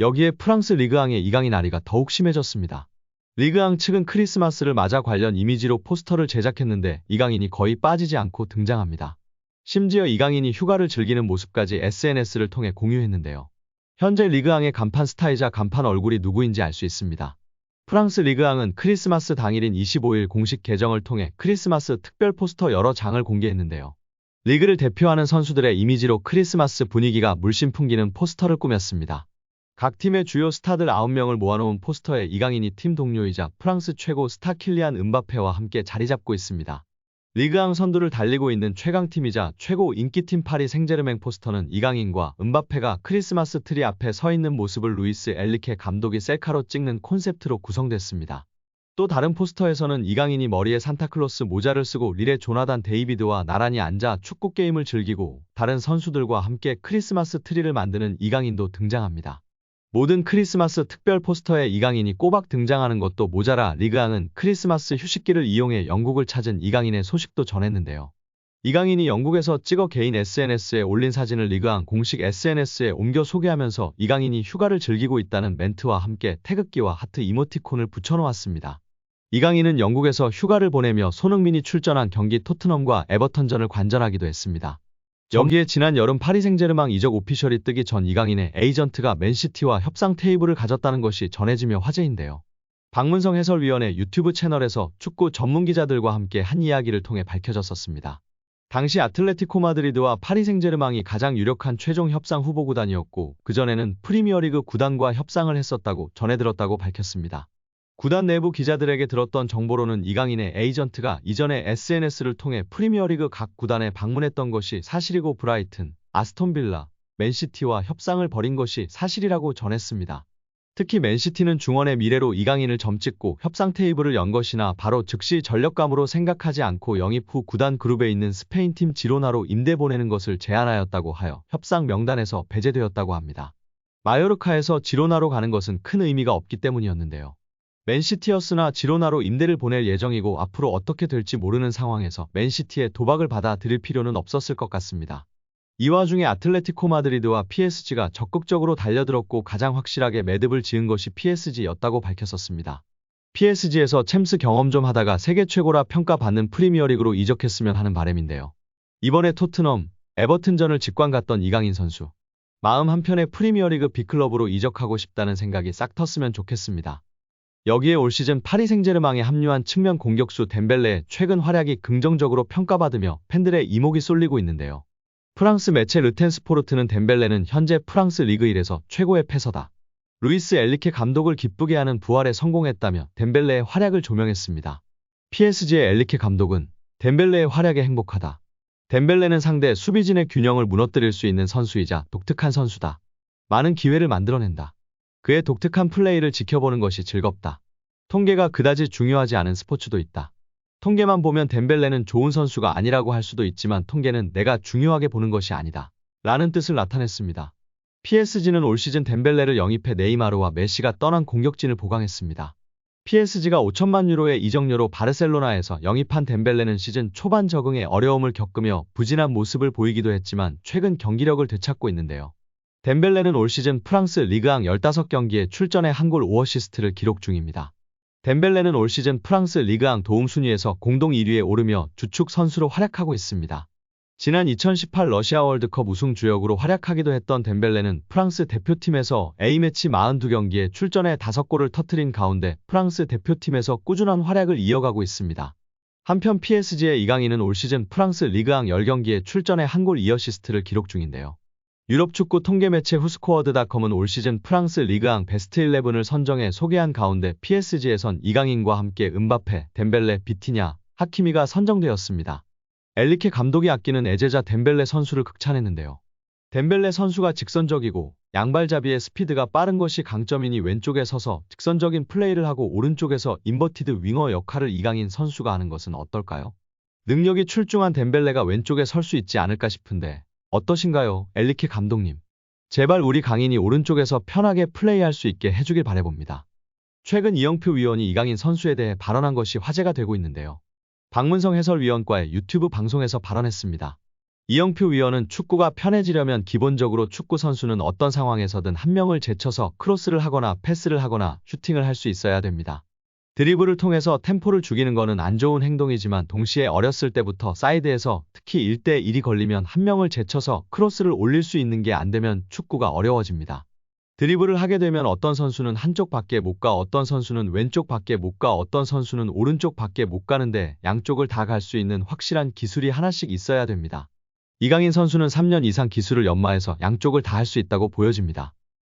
여기에 프랑스 리그앙의 이강인 아리가 더욱 심해졌습니다. 리그앙 측은 크리스마스를 맞아 관련 이미지로 포스터를 제작했는데 이강인이 거의 빠지지 않고 등장합니다. 심지어 이강인이 휴가를 즐기는 모습까지 SNS를 통해 공유했는데요. 현재 리그앙의 간판 스타이자 간판 얼굴이 누구인지 알 수 있습니다. 프랑스 리그앙은 크리스마스 당일인 25일 공식 계정을 통해 크리스마스 특별 포스터 여러 장을 공개했는데요. 리그를 대표하는 선수들의 이미지로 크리스마스 분위기가 물씬 풍기는 포스터를 꾸몄습니다. 각 팀의 주요 스타들 9명을 모아놓은 포스터에 이강인이 팀 동료이자 프랑스 최고 스타 킬리안 은바페와 함께 자리 잡고 있습니다. 리그앙 선두를 달리고 있는 최강팀이자 최고 인기팀 파리 생제르맹 포스터는 이강인과 은바페가 크리스마스 트리 앞에 서 있는 모습을 루이스 엘리케 감독이 셀카로 찍는 콘셉트로 구성됐습니다. 또 다른 포스터에서는 이강인이 머리에 산타클로스 모자를 쓰고 릴의 조나단 데이비드와 나란히 앉아 축구 게임을 즐기고 다른 선수들과 함께 크리스마스 트리를 만드는 이강인도 등장합니다. 모든 크리스마스 특별 포스터에 이강인이 꼬박 등장하는 것도 모자라 리그앙은 크리스마스 휴식기를 이용해 영국을 찾은 이강인의 소식도 전했는데요. 이강인이 영국에서 찍어 개인 SNS에 올린 사진을 리그앙 공식 SNS에 옮겨 소개하면서 이강인이 휴가를 즐기고 있다는 멘트와 함께 태극기와 하트 이모티콘을 붙여놓았습니다. 이강인은 영국에서 휴가를 보내며 손흥민이 출전한 경기 토트넘과 에버턴전을 관전하기도 했습니다. 여기에 지난 여름 파리 생제르맹 이적 오피셜이 뜨기 전 이강인의 에이전트가 맨시티와 협상 테이블을 가졌다는 것이 전해지며 화제인데요. 박문성 해설위원의 유튜브 채널에서 축구 전문 기자들과 함께 한 이야기를 통해 밝혀졌었습니다. 당시 아틀레티코 마드리드와 파리 생제르맹이 가장 유력한 최종 협상 후보 구단이었고 그전에는 프리미어리그 구단과 협상을 했었다고 전해들었다고 밝혔습니다. 구단 내부 기자들에게 들었던 정보로는 이강인의 에이전트가 이전에 SNS를 통해 프리미어리그 각 구단에 방문했던 것이 사실이고 브라이튼, 아스톤빌라, 맨시티와 협상을 벌인 것이 사실이라고 전했습니다. 특히 맨시티는 중원의 미래로 이강인을 점찍고 협상 테이블을 연 것이나 바로 즉시 전력감으로 생각하지 않고 영입 후 구단 그룹에 있는 스페인 팀 지로나로 임대 보내는 것을 제안하였다고 하여 협상 명단에서 배제되었다고 합니다. 마요르카에서 지로나로 가는 것은 큰 의미가 없기 때문이었는데요. 맨시티였으나 지로나로 임대를 보낼 예정이고 앞으로 어떻게 될지 모르는 상황에서 맨시티의 도박을 받아들일 필요는 없었을 것 같습니다. 이 와중에 아틀레티코 마드리드와 PSG가 적극적으로 달려들었고 가장 확실하게 매듭을 지은 것이 PSG였다고 밝혔었습니다. PSG에서 챔스 경험 좀 하다가 세계 최고라 평가받는 프리미어리그로 이적했으면 하는 바람인데요. 이번에 토트넘, 에버튼전을 직관 갔던 이강인 선수. 마음 한편에 프리미어리그 B클럽으로 이적하고 싶다는 생각이 싹 텄으면 좋겠습니다. 여기에 올 시즌 파리 생제르맹에 합류한 측면 공격수 덴벨레의 최근 활약이 긍정적으로 평가받으며 팬들의 이목이 쏠리고 있는데요. 프랑스 매체 르텐스포르트는 덴벨레는 현재 프랑스 리그 1에서 최고의 패서다. 루이스 엘리케 감독을 기쁘게 하는 부활에 성공했다며 덴벨레의 활약을 조명했습니다. PSG의 엘리케 감독은 덴벨레의 활약에 행복하다. 덴벨레는 상대 수비진의 균형을 무너뜨릴 수 있는 선수이자 독특한 선수다. 많은 기회를 만들어낸다. 그의 독특한 플레이를 지켜보는 것이 즐겁다. 통계가 그다지 중요하지 않은 스포츠도 있다. 통계만 보면 덴벨레는 좋은 선수가 아니라고 할 수도 있지만 통계는 내가 중요하게 보는 것이 아니다. 라는 뜻을 나타냈습니다. PSG는 올 시즌 덴벨레를 영입해 네이마르와 메시가 떠난 공격진을 보강했습니다. PSG가 5천만 유로의 이적료로 바르셀로나에서 영입한 덴벨레는 시즌 초반 적응에 어려움을 겪으며 부진한 모습을 보이기도 했지만 최근 경기력을 되찾고 있는데요. 덴벨레는 올 시즌 프랑스 리그앙 15경기에 출전해 한 골 5어시스트를 기록 중입니다. 덴벨레는 올 시즌 프랑스 리그앙 도움 순위에서 공동 1위에 오르며 주축 선수로 활약하고 있습니다. 지난 2018 러시아 월드컵 우승 주역으로 활약하기도 했던 덴벨레는 프랑스 대표팀에서 A매치 42경기에 출전해 5골을 터트린 가운데 프랑스 대표팀에서 꾸준한 활약을 이어가고 있습니다. 한편 PSG의 이강인은 올 시즌 프랑스 리그앙 10경기에 출전해 한 골 2어시스트를 기록 중인데요. 유럽 축구 통계 매체 후스코어드닷컴은 올 시즌 프랑스 리그앙 베스트 11을 선정해 소개한 가운데 PSG에선 이강인과 함께 은바페, 덴벨레, 비티냐, 하키미가 선정되었습니다. 엘리케 감독이 아끼는 애제자 덴벨레 선수를 극찬했는데요. 덴벨레 선수가 직선적이고 양발잡이의 스피드가 빠른 것이 강점이니 왼쪽에 서서 직선적인 플레이를 하고 오른쪽에서 인버티드 윙어 역할을 이강인 선수가 하는 것은 어떨까요? 능력이 출중한 덴벨레가 왼쪽에 설 수 있지 않을까 싶은데 어떠신가요, 엘리케 감독님? 제발 우리 강인이 오른쪽에서 편하게 플레이할 수 있게 해주길 바래봅니다. 최근 이영표 위원이 이강인 선수에 대해 발언한 것이 화제가 되고 있는데요. 박문성 해설위원과의 유튜브 방송에서 발언했습니다. 이영표 위원은 축구가 편해지려면 기본적으로 축구 선수는 어떤 상황에서든 한 명을 제쳐서 크로스를 하거나 패스를 하거나 슈팅을 할 수 있어야 됩니다. 드리블을 통해서 템포를 죽이는 거는 안 좋은 행동이지만 동시에 어렸을 때부터 사이드에서 특히 1대1이 걸리면 한 명을 제쳐서 크로스를 올릴 수 있는 게 안 되면 축구가 어려워집니다. 드리블을 하게 되면 어떤 선수는 한쪽 밖에 못 가, 어떤 선수는 왼쪽 밖에 못 가, 어떤 선수는 오른쪽 밖에 못 가는데 양쪽을 다 갈 수 있는 확실한 기술이 하나씩 있어야 됩니다. 이강인 선수는 3년 이상 기술을 연마해서 양쪽을 다 할 수 있다고 보여집니다.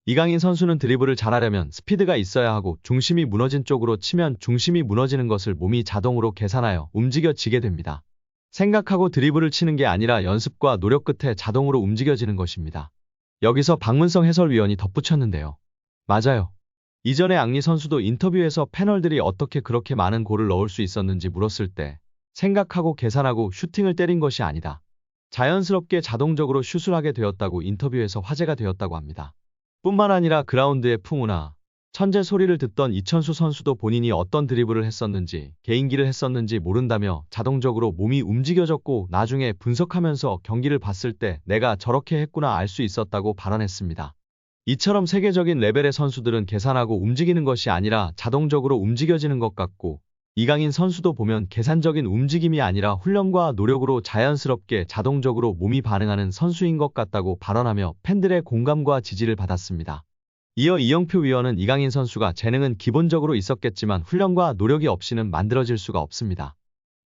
이강인 선수는 드리블을 잘하려면 스피드가 있어야 하고 중심이 무너진 쪽으로 치면 중심이 무너지는 것을 몸이 자동으로 계산하여 움직여지게 됩니다. 생각하고 드리블을 치는 게 아니라 연습과 노력 끝에 자동으로 움직여지는 것입니다. 여기서 박문성 해설위원이 덧붙였는데요. 맞아요. 이전에 앙리 선수도 인터뷰에서 패널들이 어떻게 그렇게 많은 골을 넣을 수 있었는지 물었을 때 생각하고 계산하고 슈팅을 때린 것이 아니다. 자연스럽게 자동적으로 슛을 하게 되었다고 인터뷰에서 화제가 되었다고 합니다. 뿐만 아니라 그라운드의 풍우나 천재 소리를 듣던 이천수 선수도 본인이 어떤 드리블을 했었는지 개인기를 했었는지 모른다며 자동적으로 몸이 움직여졌고 나중에 분석하면서 경기를 봤을 때 내가 저렇게 했구나 알 수 있었다고 발언했습니다. 이처럼 세계적인 레벨의 선수들은 계산하고 움직이는 것이 아니라 자동적으로 움직여지는 것 같고 이강인 선수도 보면 계산적인 움직임이 아니라 훈련과 노력으로 자연스럽게 자동적으로 몸이 반응하는 선수인 것 같다고 발언하며 팬들의 공감과 지지를 받았습니다. 이어 이영표 위원은 이강인 선수가 재능은 기본적으로 있었겠지만 훈련과 노력이 없이는 만들어질 수가 없습니다.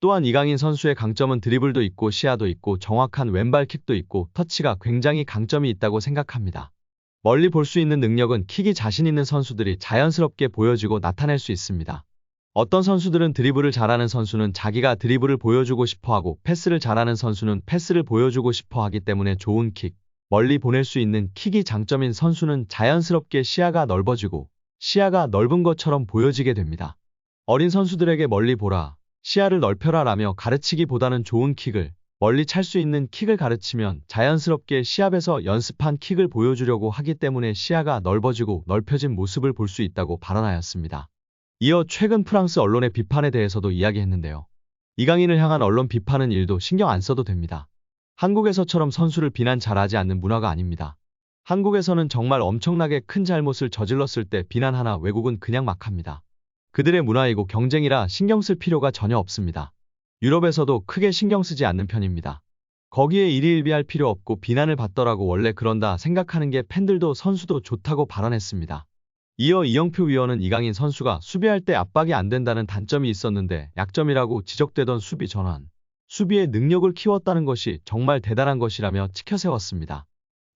또한 이강인 선수의 강점은 드리블도 있고 시야도 있고 정확한 왼발 킥도 있고 터치가 굉장히 강점이 있다고 생각합니다. 멀리 볼 수 있는 능력은 킥이 자신 있는 선수들이 자연스럽게 보여지고 나타낼 수 있습니다. 어떤 선수들은 드리블을 잘하는 선수는 자기가 드리블을 보여주고 싶어 하고 패스를 잘하는 선수는 패스를 보여주고 싶어 하기 때문에 좋은 킥, 멀리 보낼 수 있는 킥이 장점인 선수는 자연스럽게 시야가 넓어지고 시야가 넓은 것처럼 보여지게 됩니다. 어린 선수들에게 멀리 보라, 시야를 넓혀라 라며 가르치기보다는 좋은 킥을 멀리 찰 수 있는 킥을 가르치면 자연스럽게 시합에서 연습한 킥을 보여주려고 하기 때문에 시야가 넓어지고 넓혀진 모습을 볼 수 있다고 발언하였습니다. 이어 최근 프랑스 언론의 비판에 대해서도 이야기했는데요. 이강인을 향한 언론 비판은 일도 신경 안 써도 됩니다. 한국에서처럼 선수를 비난 잘하지 않는 문화가 아닙니다. 한국에서는 정말 엄청나게 큰 잘못을 저질렀을 때 비난하나 외국은 그냥 막 합니다. 그들의 문화이고 경쟁이라 신경 쓸 필요가 전혀 없습니다. 유럽에서도 크게 신경 쓰지 않는 편입니다. 거기에 일희일비할 필요 없고 비난을 받더라고 원래 그런다 생각하는 게 팬들도 선수도 좋다고 발언했습니다. 이어 이영표 위원은 이강인 선수가 수비할 때 압박이 안 된다는 단점이 있었는데 약점이라고 지적되던 수비 전환, 수비의 능력을 키웠다는 것이 정말 대단한 것이라며 치켜세웠습니다.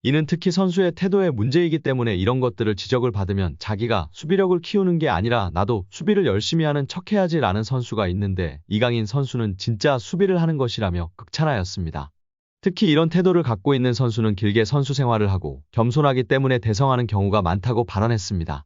이는 특히 선수의 태도의 문제이기 때문에 이런 것들을 지적을 받으면 자기가 수비력을 키우는 게 아니라 나도 수비를 열심히 하는 척 해야지 라는 선수가 있는데 이강인 선수는 진짜 수비를 하는 것이라며 극찬하였습니다. 특히 이런 태도를 갖고 있는 선수는 길게 선수 생활을 하고 겸손하기 때문에 대성하는 경우가 많다고 발언했습니다.